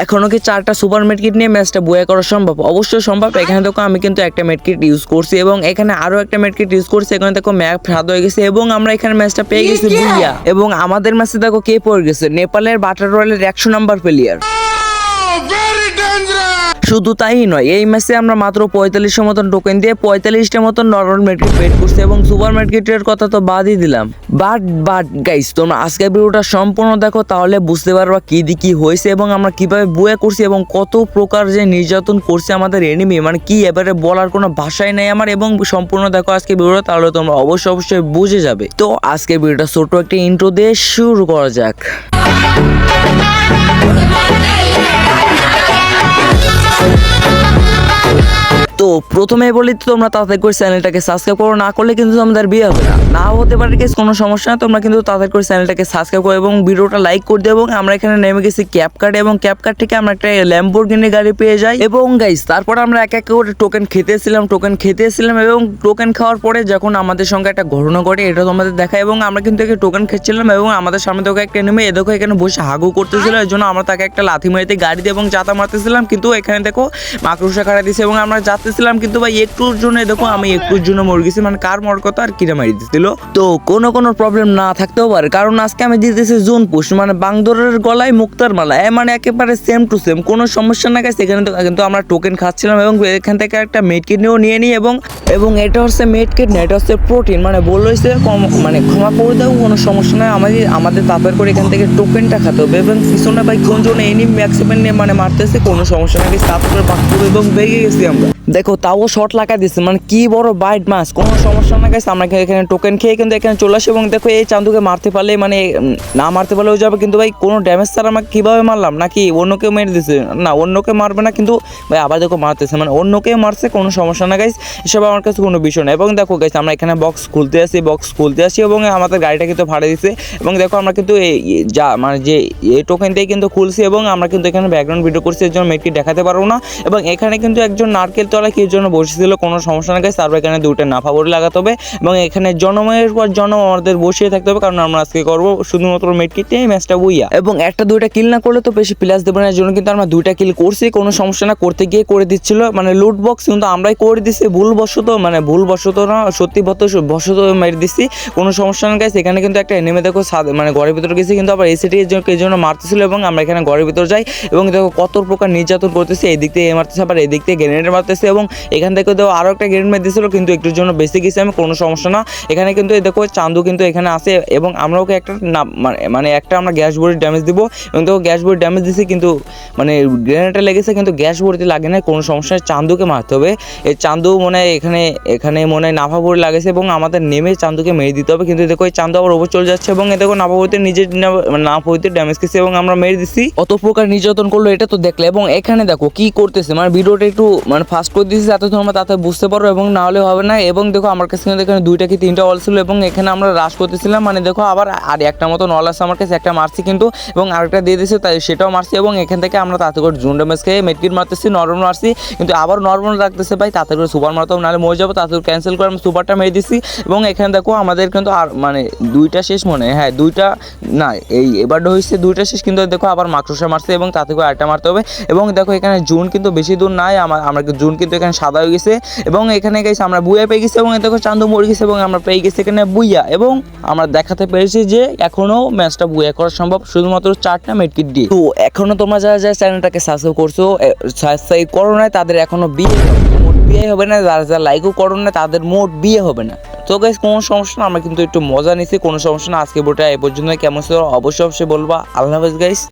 এখনও কি চারটা সুপার মেডকিট নিয়ে ম্যাচটা বয়ে করা সম্ভব? অবশ্যই সম্ভব। এখানে দেখো আমি কিন্তু একটা মেডকিট ইউজ করছি এবং এখানে আরও একটা মেডকিট ইউজ করছি। এখানে দেখো ম্যাপ স্বাদ হয়ে গেছে এবং আমরা এখানে ম্যাচটা পেয়ে গেছি বুইয়া। এবং আমাদের ম্যাচে দেখো কে পড়ে গেছে? নেপালের বাটার রয়্যালের একশো নাম্বার প্লেয়ার শুধু তাই নয়, এই ম্যাচে আমরা মাত্র পঁয়তাল্লিশের মতন টোকেন দিয়ে পঁয়তাল্লিশটা মতন নর্মাল মেডকিট পেড করছি এবং সুপার মেডকিটের কথা তো বাদই দিলাম। বাট বাট গাইস তোমরা আজকের ভিডিওটা সম্পূর্ণ দেখো, তাহলে বুঝতে পারবা কি দি কি হয়েছে এবং আমরা কীভাবে বুয়া করছি এবং কত প্রকার যে নির্যাতন করছে আমাদের এনিমি মানে কি এবারে বলার কোনো ভাষাই নেই আমার এবং সম্পূর্ণ দেখো আজকে ভিডিওটা, তাহলে তোমরা অবশ্যই অবশ্যই বুঝে যাবে। তো আজকের ভিডিওটা ছোট একটা ইন্ট্রো দিয়ে শুরু করা যাক। তো প্রথমে বলি তো তোমরা তাড়াতাড়ি করে চ্যানেলটাকে সাবস্ক্রাইব করো, না করলে কিন্তু তোমাদের বিয়ে হবে না। না হতে পারে কিছু কোনো সমস্যা না, তোমরা কিন্তু তাড়াতাড়ি করে চ্যানেলটাকে সাবস্ক্রাইব করো এবং ভিডিওটা লাইক করে দেবো এবং আমরা এখানে নেমে গেছি ক্যাপ কার্ড এবং ক্যাপ কার্ড থেকে আমরা একটা ল্যাম্বোর্গিনি গাড়ি পেয়ে যাই। এবং গাইস তারপর আমরা এক এক করে টোকেন খেতেছিলাম টোকেন খেতেছিলাম এবং টোকেন খাওয়ার পরে যখন আমাদের সঙ্গে একটা ঘটনা ঘটে, এটা তোমাদের দেখায় এবং আমরা কিন্তু একে টোকেন খেচ্ছিলাম এবং আমাদের সামনে থেকে একটা নেমে এ দেখো এখানে বসে হাগু করতেছিল, এর জন্য আমরা তাকে একটা লাথি মারিতে গাড়ি দিয়ে এবং চাতা মারতেছিলাম। কিন্তু এখানে দেখো মাকড়সা খাড়া দিছে এবং আমরা যাচ্তেছিলাম কিন্তু ভাই একটুর জন্য দেখো আমি একটুর জন্য মরে গেছি মানে কার মর কথা আর কিরা মারি দিছিল? তো কোনো কোনো প্রবলেম না থাকতেও পারে, কারণ আজকে আমি দিতেছি জোন পুষ মানে বাংদরের গলায় মুক্তার মালা, এ মানে একেবারে সেম টু সেম কোনো সমস্যা না গেছে এখানে কিন্তু আমরা টোকেন খাচ্ছিলাম এবং এখান থেকে একটা মেড কিডনিও নিয়ে নিই এবং এবং এটা হচ্ছে মেড কিডনি এটা হচ্ছে প্রোটিন মানে বলল হচ্ছে কম মানে ক্ষমা করে দেবো কোনো সমস্যা নয় আমাদের আমাদের তাপের করে এখান থেকে টোকেনটা খাতে হবে এবং পিছনে ভাই কোন জন্য এনি ম্যাক্সিমাম নিয়ে মানে মারতেছে, কোনো সমস্যা নাই তাপ করে করে এবং বেরিয়ে গেছি আমরা। দেখো, তাও শর্ট লাগা দিচ্ছে মানে কি বড় বাইট মাছ। কোনো সমস্যা না গেছে আমরা এখানে টোকেন খেয়ে কিন্তু এখানে চলে আসি এবং দেখো, এই চান্দুকে মারতে পারলে মানে না মারতে পারলেও যাবে। কিন্তু ভাই, কোনো ড্যামেজ ছাড়া আমাকে কীভাবে মারলাম? নাকি অন্য কেউ মেরে দিছে? না, অন্যকে মারবে না, কিন্তু ভাই, আবার দেখো মারতেছে। মানে অন্য কেউ মারছে, কোনো সমস্যা না গাইস এসব আমার কাছে কোনো বিষয় না এবং দেখো গাইস আমরা এখানে বক্স খুলতে আসি বক্স খুলতে আসি এবং আমাদের গাড়িটা কিন্তু ভাড়া দিছে। এবং দেখো, আমরা কিন্তু এই যা মানে যে, এই টোকেন দিয়ে কিন্তু খুলছি এবং আমরা কিন্তু এখানে ব্যাকগ্রাউন্ড ভিডিও করছি, এর জন্য মেটটি দেখাতে পারব না। এবং এখানে কিন্তু একজন নারকেল তলা কি জন্য বসেছিল, কোনো সমস্যা না গাইস তারপর এখানে দুটো নাফা বড়ি লাগাতে হবে এবং এখানে জনমের পর জনম আমাদের বসিয়ে থাকতে হবে, কারণ আমরা আজকে করব শুধুমাত্র মেটকিটে এই ম্যাচটা বইয়া। এবং একটা দুইটা কিল না করলে তো বেশি প্লাস দেবে না জন্য কিন্তু আমরা দুইটা কিল করছি, কোনো সমস্যা না, করতে গিয়ে করে দিচ্ছিল মানে লুট বক্স কিন্তু আমরাই করে দিচ্ছি ভুলবশত মানে ভুলবশত না, সত্যি বশত মেরে দিচ্ছি কোনো সমস্যা না গাইস এখানে কিন্তু একটা এনেমে দেখো মানে ঘরের ভিতরে গেছি, কিন্তু আবার এসিটি এর জন্য- মারতেছিল এবং আমরা এখানে ঘরের ভিতরে যাই, এবং দেখো কত প্রকার নির্যাতন করতেছে, এই দিক থেকে এ মারতেছে, আবার এই দিক থেকে গ্রেনেড মারতেছে এবং এখান থেকে দেখো আরও একটা গ্রেনেড মেরে দিয়েছিল কিন্তু একটুর জন্য বেঁচে গেছি আমি কোনো সমস্যা না। এখানে কিন্তু দেখো, চান্দু কিন্তু এখানে আসে এবং আমরা ওকে একটা না মানে মানে একটা আমরা গ্যাস বড়ির ড্যামেজ দিব। এবং দেখো গ্যাস বড়ির ড্যামেজ দিছি কিন্তু মানে গ্রেনেডটা লেগেছে, কিন্তু গ্যাস বড়িতে লাগে না কোনো সমস্যা চান্দুকে মারতে হবে। এই চান্দু মনে হয় এখানে এখানে মনে হয় নাফা বড়ি লাগেছে এবং আমাদের নেমে চান্দুকে মেরে দিতে হবে। কিন্তু দেখো, এই চান্দু আবার ওপর চলে যাচ্ছে এবং এ দেখো নাফা নাফাবইতে নিজের নাফাবইতে ড্যামেজ খেয়েছে এবং আমরা মেরে দিচ্ছি অত প্রকার নির্যাতন করল, এটা তো দেখলে। এবং এখানে দেখো, কি করতেছে? মানে ভিডিওটা একটু মানে ফাস্ট করে দিয়েছি যাতে তোমরা তাতে বুঝতে পারো এবং না হলে হবে না। এবং দেখো আমার কাছে কিন্তু এখানে দুইটা কি তিনটা অল ছিল এবং এখানে আমরা রাশ করতেছিলাম। মানে দেখো আবার আর একটা মতো নল আছে আমার কাছে একটা মারছি কিন্তু এবং আরেকটা দিয়ে দিয়েছে তাই সেটাও মারছি এবং এখান থেকে আমরা তাতে করে জুন ড্যামেজ খেয়ে মেটকিট মারতেছি নর্মাল মারছি। কিন্তু আবার নর্মাল রাখতেছে ভাই তাতে করে সুপার মারতাম নাহলে মরে যাব তাতে ক্যান্সেল করে আমি সুপারটা মেরে দিছি। এবং এখানে দেখো আমাদের কিন্তু আর মানে দুইটা শেষ মনে হয়, দুইটা না এই এবারটা হয়েছে দুইটা শেষ কিন্তু দেখো আবার মাকড়সা মারছে এবং তাতে করে আরেকটা মারতে হবে। এবং দেখো এখানে জুন কিন্তু বেশি দূর নাই আমার আমরা জুন কিন্তু এখানে সাদা হয়ে গেছে এবং এখানে গেছে আমরা বুয়া পেয়ে গেছি এবং দেখো চান্দু মরে গেছে এবং আমরা পেয়ে গেছি এখানে বুইয়া এবং আমরা দেখাতে পেরেছি যে এখনও ম্যাচটা বুয়া করা সম্ভব শুধুমাত্র চারটা মেটকিট দিয়ে। তো এখনও তোমরা যারা যারা চ্যানেলটাকে সাবস্ক্রাইব করছ সাবস্ক্রাইব করো না তাদের এখনও বিয়ে মোট বিয়ে হবে না। যারা যারা লাইকও করো না তাদের মোট বিয়ে হবে না। তো গাইস কোনো সমস্যা না, আমরা কিন্তু একটু মজা নিছি, কোনো সমস্যা না। আজকে বোটা এ পর্যন্ত কেমন ছিল অবশ্যই অবশ্যই বলবা। আল্লাহ হাফেজ গাইস